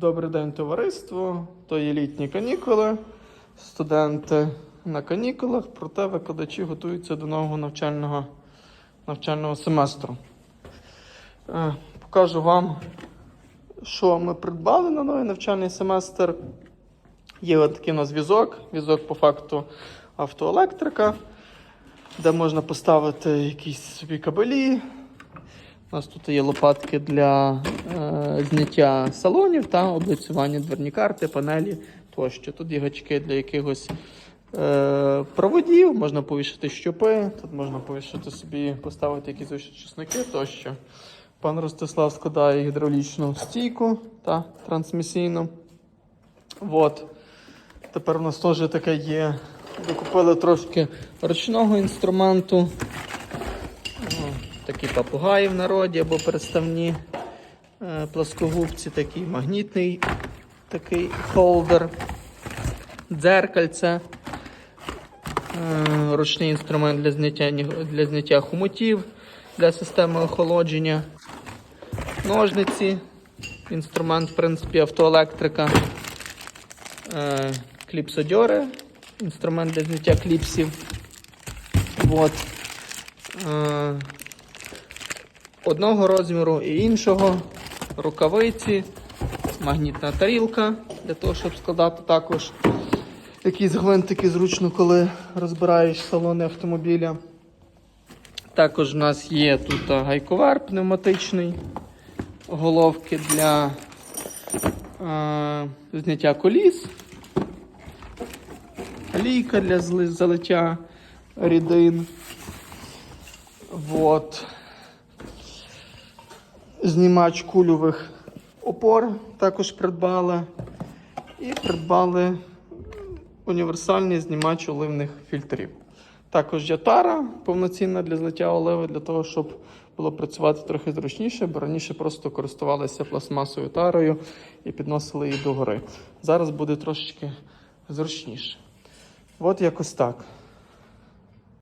Добрий день, товариство. То є літні канікули. Студенти на канікулах, проте викладачі готуються до нового навчального, навчального семестру. Е, Покажу вам, що ми придбали на новий навчальний семестр. Є такий у нас візок, візок по факту автоелектрика, де можна поставити якісь собі кабелі, у нас тут є лопатки для е, зняття салонів та облицювання дверні карти, панелі тощо. Тут є гачки для якихось е, проводів, можна повішати щопи, тут можна повішати собі, поставити якісь чесники тощо. Пан Ростислав складає гідравлічну стійку та трансмісійну. От. Тепер у нас теж таке є. Докупили трошки ручного інструменту. Такі папугаї в народі або переставні е, плоскогубці, такий магнітний такий холдер, дзеркальце, е, ручний інструмент для зняття, для зняття хомутів для системи охолодження, ножниці, інструмент, в принципі, автоелектрика, е, кліпсодьори, інструмент для зняття кліпсів. Вот. Одного розміру і іншого, рукавиці, магнітна тарілка для того, щоб складати також якісь гвинтики зручно, коли розбираєш салони автомобіля. Також в нас є тут гайковер пневматичний, головки для е, зняття коліс, лійка для залиття рідин. Вот. Знімач кульових опор також придбали. І придбали універсальний знімач оливних фільтрів. Також є тара повноцінна для злиття оливи, для того, щоб було працювати трохи зручніше, бо раніше просто користувалися пластмасовою тарою і підносили її догори. Зараз буде трошечки зручніше. От якось так.